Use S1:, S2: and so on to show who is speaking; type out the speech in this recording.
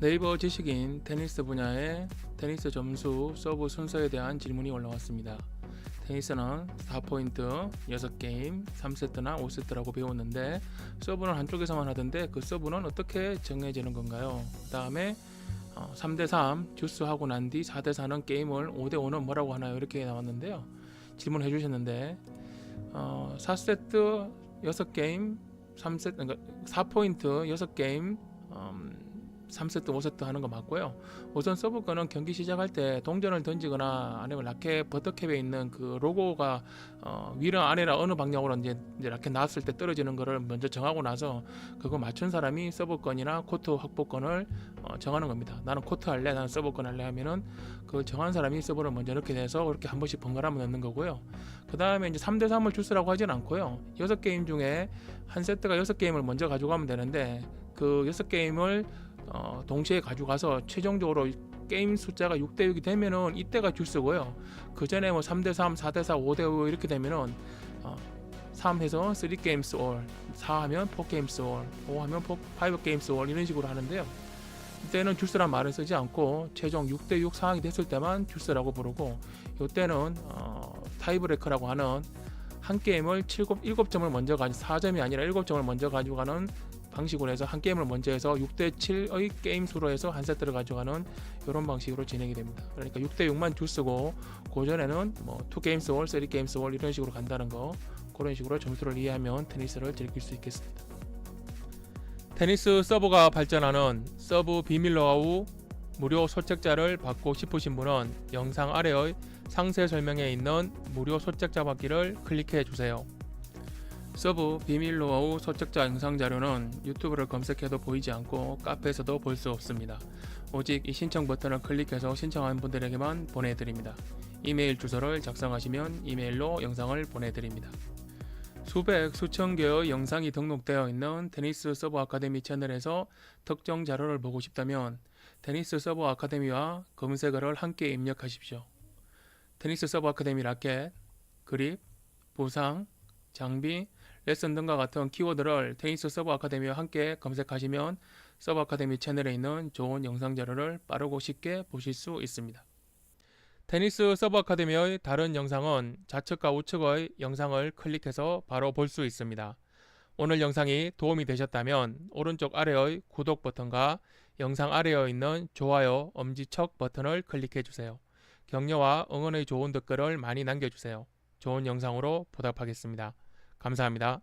S1: 네이버 지식인 테니스 분야의 테니스 점수 서브 순서에 대한 질문이 올라왔습니다. 테니스는 4포인트, 6게임, 3세트나 5세트라고 배웠는데 서브는 한쪽에서만 하던데 그 서브는 어떻게 정해지는 건가요? 그 다음에 3대3 주스 하고 난 뒤 4대4는 게임을 5대5는 뭐라고 하나요? 이렇게 나왔는데요. 질문해 주셨는데 어, 4세트 6게임, 3세트 그러니까 4포인트 6게임 음, 3세트, 5세트 하는 거 맞고요. 우선 서브 거는 경기 시작할 때 동전을 던지거나 아니면 라켓 버터캡에 있는 그 로고가 어, 위랑 아래라 어느 방향으로 이제, 이제 라켓 나왔을 때 떨어지는 거를 먼저 정하고 나서 그거 맞춘 사람이 서브권이나 코트 확보권을 어, 정하는 겁니다. 나는 코트 할래, 나는 서브권 할래 하면은 그 정한 사람이 서브를 먼저 넣게 돼서 그렇게 한 번씩 번갈아면 넣는 거고요. 그 다음에 이제 3대 3을 주스라고 하진 않고요. 6게임 중에 한 세트가 6게임을 먼저 가져가면 되는데 그 6게임을 어, 동시에 가져가서 최종적으로 게임 숫자가 6대 6이 되면은 이때가 주스고요. 그 전에 뭐 3대 3, 4대 4, 5대 5 이렇게 되면은 어, 3 해서 3 게임스 올, 4 하면 4 게임스 올, 5 하면 5 게임스 올 이런 식으로 하는데요. 이때는 주스란 말을 쓰지 않고 최종 6대 6 상황이 됐을 때만 주스라고 부르고 이때는 어, 타이브레이커라고 하는 한 게임을 7, 7점을 먼저 가지 4점이 아니라 7점을 먼저 가져가는 방식으로 해서 한 게임을 먼저 해서 6대 7의 게임 수로 해서 한 세트를 가져가는 이런 방식으로 진행이 됩니다. 그러니까 6대 6만 주 쓰고 그 전에는 뭐2 게임스 월, 3 게임스 월 이런 식으로 간다는 거 그런 식으로 점수를 이해하면 테니스를 즐길 수 있겠습니다. 테니스 서버가 발전하는 서브 비밀 노하우 무료 소책자를 받고 싶으신 분은 영상 아래의 상세 설명에 있는 무료 소책자 받기를 클릭해 주세요. 서브 비밀 노하우 소책자 영상 자료는 유튜브를 검색해도 보이지 않고 카페에서도 볼 수 없습니다. 오직 이 신청 버튼을 클릭해서 신청한 분들에게만 보내드립니다. 이메일 주소를 작성하시면 이메일로 영상을 보내드립니다. 수백, 수천 개의 영상이 등록되어 있는 테니스 서브 아카데미 채널에서 특정 자료를 보고 싶다면 테니스 서브 아카데미와 검색어를 함께 입력하십시오. 테니스 서브 아카데미 라켓, 그립, 보상, 장비, 레슨 등과 같은 키워드를 테니스 서브 아카데미와 함께 검색하시면 서브 아카데미 채널에 있는 좋은 영상 자료를 빠르고 쉽게 보실 수 있습니다. 테니스 서브 아카데미의 다른 영상은 좌측과 우측의 영상을 클릭해서 바로 볼 수 있습니다. 오늘 영상이 도움이 되셨다면 오른쪽 아래의 구독 버튼과 영상 아래에 있는 좋아요, 엄지척 버튼을 클릭해 주세요. 격려와 응원의 좋은 댓글을 많이 남겨주세요. 좋은 영상으로 보답하겠습니다. 감사합니다.